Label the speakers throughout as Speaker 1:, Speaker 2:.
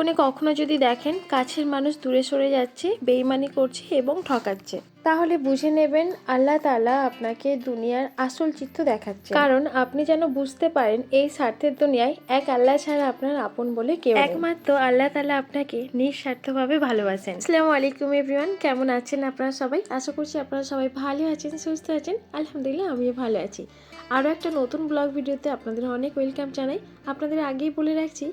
Speaker 1: জীবনে কখনো যদি দেখেন কাছের মানুষ দূরে সরে যাচ্ছে বেইমানি করছে এবং ঠকাচ্ছে। তাহলে বুঝে নেবেন আল্লাহ তালা আপনাকে দুনিয়ার আসল চিত্র দেখাচ্ছে। কারণ আপনি যেন বুঝতে পারেন এই স্বার্থের দুনিয়ায় এক আল্লাহ ছাড়া আপনার আপন বলে কেউ একমাত্র আল্লাহ তালা আপনাকে নিঃস্বার্থভাবে ভালোবাসেন। আসসালামু আলাইকুম এভরিওয়ান কেমন আছেন আপনারা সবাই? আশা করছি আপনারা সবাই ভালো আছেন সুস্থ আছেন। আলহামদুলিল্লাহ আমিও ভালো আছি। আরও একটা নতুন ব্লগ ভিডিওতে আপনাদের অনেক ওয়েলকাম জানাই। আপনাদের আগেই বলে রাখছি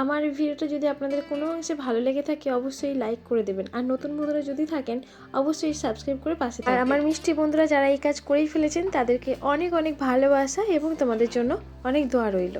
Speaker 1: আমার ভিডিওটা যদি আপনাদের কোনো অংশে ভালো লেগে থাকে অবশ্যই লাইক করে দেবেন। আর নতুন বন্ধুরা যদি থাকেন অবশ্যই সাবস্ক্রাইব করে পাশে আর আমার মিষ্টি বন্ধুরা যারা এই কাজ করেই ফেলেছেন তাদেরকে অনেক অনেক ভালোবাসা এবং তোমাদের জন্য অনেক দোয়া রইল।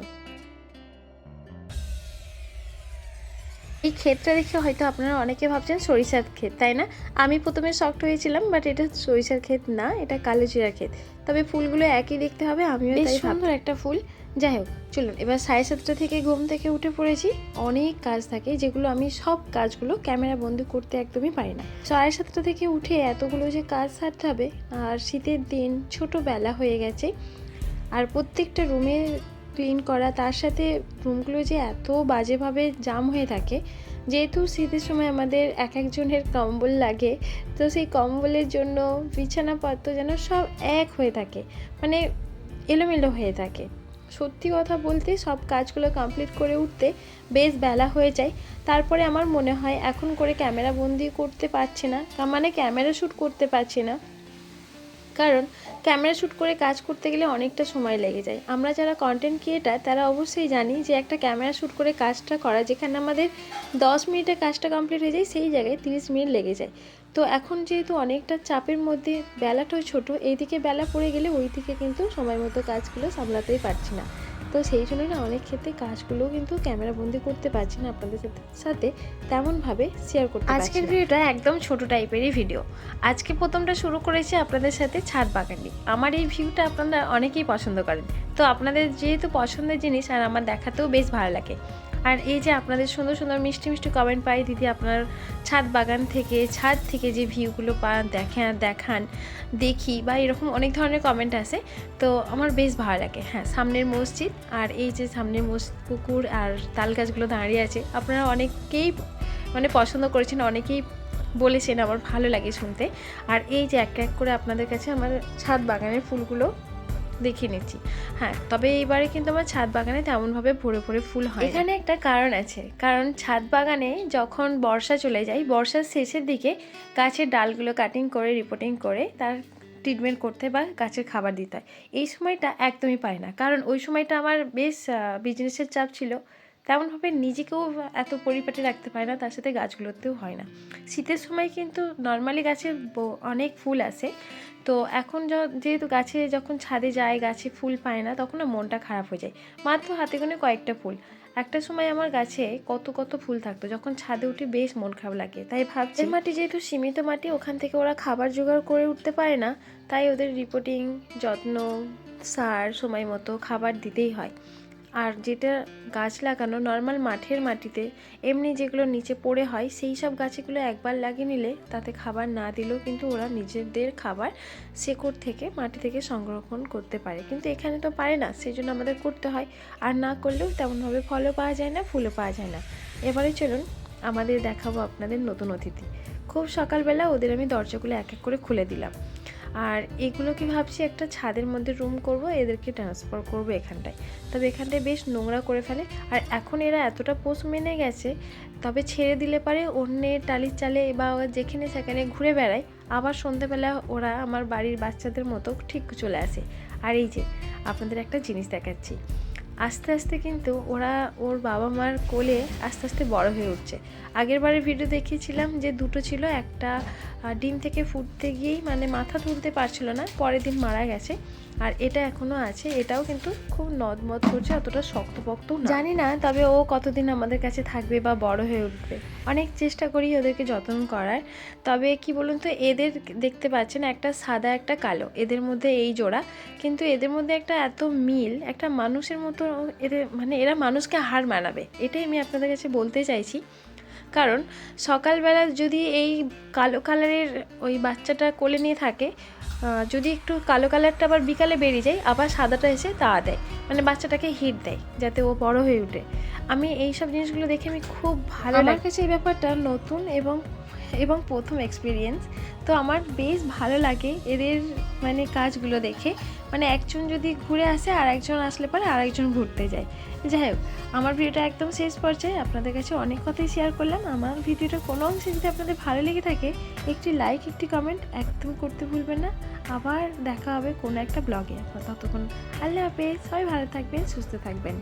Speaker 1: এই ক্ষেতটা দেখে হয়তো আপনারা অনেকে ভাবছেন সরিষার ক্ষেত তাই না? আমি প্রথমে শক্ট হয়েছিলাম বাট এটা সরিষার ক্ষেত না এটা কালো কালোজিরা ক্ষেত। তবে ফুলগুলো একই দেখতে হবে আমিও তাই সুন্দর একটা ফুল। যাই হোক চলুন এবার সাড়ে সাতটা থেকে ঘুম থেকে উঠে পড়েছি। অনেক কাজ থাকে যেগুলো আমি সব কাজগুলো ক্যামেরা বন্দি করতে একদমই পারি না। সাড়ে সাতটা থেকে উঠে এতগুলো যে কাজ সারতে হবে আর শীতের দিন ছোটোবেলা হয়ে গেছে আর প্রত্যেকটা রুমে ক্লিন করা, তার সাথে রুমগুলো যে এত বাজেভাবে জাম হয়ে থাকে, যেহেতু শীতের সময় আমাদের এক একজনের কম্বল লাগে, তো সেই কম্বলের জন্য বিছানাপত্র যেন সব এক হয়ে থাকে মানে এলোমেলো হয়ে থাকে। সত্যি কথা বলতে সব কাজগুলো কমপ্লিট করে উঠতে বেশ বেলা হয়ে যায়। তারপরে আমার মনে হয়, এখন করে ক্যামেরা বন্দি করতে পারছি না মানে ক্যামেরা শ্যুট করতে পারছি না। কারণ ক্যামেরা শ্যুট করে কাজ করতে গেলে অনেকটা সময় লেগে যায়। আমরা যারা কন্টেন্ট ক্রিয়েটার তারা অবশ্যই জানি যে একটা ক্যামেরা শ্যুট করে কাজটা করা, যেখানে আমাদের দশ মিনিটে কাজটা কমপ্লিট হয়ে যায়, সেই জায়গায় তিরিশ মিনিট লেগে যায়। তো এখন যেহেতু অনেকটা চাপের মধ্যে বেলাটাও ছোট, এইদিকে বেলা পড়ে গেলে ওই দিকে কিন্তু সময় মতো কাজগুলো সামলাতেই পারছি না। তো সেই জন্য না অনেক ক্ষেত্রে কাজগুলো কিন্তু ক্যামেরা বন্দি করতে পারছি না আপনাদের সাথে সাথে তেমনভাবে শেয়ার করতে আজকের ভিডিওটা একদম ছোট টাইপেরই ভিডিও আজকে প্রথমটা শুরু করেছি আপনাদের সাথে ছাদ বাগানি আমার এই ভিউটা আপনারা অনেকেই পছন্দ করেন। তো আপনাদের যেহেতু পছন্দের জিনিস আর আমার দেখাতেও বেশ ভালো লাগে। আর এই যে আপনাদের সুন্দর সুন্দর মিষ্টি মিষ্টি কমেন্ট পাই, দিদি আপনার ছাদ বাগান থেকে, ছাদ থেকে যে ভিউগুলো পান দেখেন দেখান, দেখি বা এরকম অনেক ধরনের কমেন্ট আসে তো আমার বেশ ভালো লাগে। হ্যাঁ সামনের মসজিদ আর এই যে সামনের মসজিদ পুকুর আর তাল গাছগুলো দাঁড়িয়ে আছে। আপনারা অনেকেই মানে পছন্দ করেছেন, অনেকেই বলেছেন আমার ভালো লাগে শুনতে। আর এই যে এক এক করে আপনাদের কাছে আমার ছাদ বাগানের ফুলগুলো দেখিয়ে নিচ্ছি। হ্যাঁ তবে এইবারে কিন্তু আমার ছাদ বাগানে তেমনভাবে ভরে ভরে ফুল হয় এখানে একটা কারণ আছে। কারণ ছাদ বাগানে যখন বর্ষা চলে যায়, বর্ষার শেষের দিকে গাছের ডালগুলো কাটিং করে রিপোর্টিং করে তার ট্রিটমেন্ট করতে বা গাছের খাবার দিতে হয়। এই সময়টা একদমই পারি না। কারণ ওই সময়টা আমার বেশ বিজনেসের চাপ ছিল। তেমনভাবে নিজেকেও এত পরিপাটি রাখতে পারে না, তার সাথে গাছগুলোতেও হয় না। শীতের সময় কিন্তু নর্মালি গাছে অনেক ফুল আসে। তো এখন যেহেতু গাছে যখন ছাদে যায়, গাছে ফুল পায় না, তখন মনটা খারাপ হয়ে যায়। মাত্র হাতে গোনে কয়েকটা ফুল। একটা সময় আমার গাছে কত কত ফুল থাকতো, যখন ছাদে উঠে বেশ মন খারাপ লাগে। তাই ভাবছি মাটি যেহেতু সীমিত মাটি, ওখান থেকে ওরা খাবার জোগাড় করে উঠতে পারে না। তাই ওদের রিপোর্টিং যত্ন, সার, সময় মতো খাবার দিতেই হয়। আর যেটা গাছ লাগানো নর্মাল মাঠের মাটিতে, এমনি যেগুলো নিচে পড়ে হয়, সেই সব গাছগুলো একবার লাগিয়ে নিলে তাতে খাবার না দিলেও কিন্তু ওরা নিজেদের খাবার শেকড় থেকে, মাটি থেকে সংরক্ষণ করতে পারে। কিন্তু এখানে তো পারে না সেই জন্য আমাদের করতে হয়। আর না করলেও তেমনভাবে ফলও পাওয়া যায় না, ফুলও পাওয়া যায় না। এবারে চলুন, আমাদের দেখাবো আপনাদের নতুন অতিথি। খুব সকালবেলা ওদের আমি দরজাগুলো এক এক করে খুলে দিলাম। আর এগুলোকে ভাবছি একটা ছাদের মধ্যে রুম করব, এদেরকে ট্রান্সফার করব এখানটায়। তবে এখানটায় বেশ নোংরা করে ফেলে। আর এখন এরা এতটা পোষ মেনে গেছে, তবে ছেড়ে দিলে পারে অন্যের টালির চালে বা যেখানে সেখানে ঘুরে বেড়ায়। আবার সন্ধেবেলা ওরা আমার বাড়ির বাচ্চাদের মতো ঠিক চলে আসে। আর এই যে, আপনাদের একটা জিনিস দেখাচ্ছি। আস্তে আস্তে কিন্তু ওরা ওর বাবা মার কোলে আস্তে আস্তে বড় হয়ে উঠছে। আগের বারের ভিডিও দেখিয়েছিলাম যে দুটো ছিল, একটা ডিম থেকে ফুটতে গিয়েই মানে মাথা তুলতে পারছিল না, পরের দিন মারা গেছে। আর এটা এখনও আছে, এটাও কিন্তু খুব নদমদ করছে, অতটা শক্তপোক্ত জানি না, তবে ও কতদিন আমাদের কাছে থাকবে বা বড় হয়ে উঠবে। অনেক চেষ্টা করি ওদেরকে যত্ন করার। তবে কি বলুন তো, এদের দেখতে পাচ্ছেন একটা সাদা, একটা কালো। এদের মধ্যে এই জোড়া। কিন্তু এদের মধ্যে একটা এত মিল, একটা মানুষের মতো এদের মানে এরা মানুষকে হার মানাবে। এটাই আমি আপনাদের কাছে বলতে চাইছি। কারণ সকালবেলা যদি এই কালো কালারের ওই বাচ্চাটা কোলে নিয়ে থাকে যদি একটু কালো কালারটা আবার বিকালে বেরিয়ে যায় আবার সাদাটা এসে তা দেয় মানে বাচ্চাটাকে হিট দেয় যাতে ও বড় হয়ে ওঠে। আমি এই সব জিনিসগুলো দেখে আমি খুব ভালো আমার কাছে এই ব্যাপারটা নতুন এবং এবং প্রথম এক্সপিরিয়েন্স তো আমার বেশ ভালো লাগে এদের মানে কাজগুলো দেখে। মানে একজন যদি ঘুরে আসে আর একজন আসলে পরে আর একজন ঘুরতে যায়। যাই হোক আমার ভিডিওটা একদম শেষ পর্যায়ে। আপনাদের কাছে অনেক কথাই শেয়ার করলাম। আমার ভিডিওটা কোনো অংশে যদি আপনাদের ভালো লেগে থাকে, একটি লাইক একটি কমেন্ট একদম করতে ভুলবেন না। আবার দেখা হবে কোনো একটা ব্লগে ততক্ষণ আল্লাহ হাফেজ। সবাই ভালো থাকবেন, সুস্থ থাকবেন।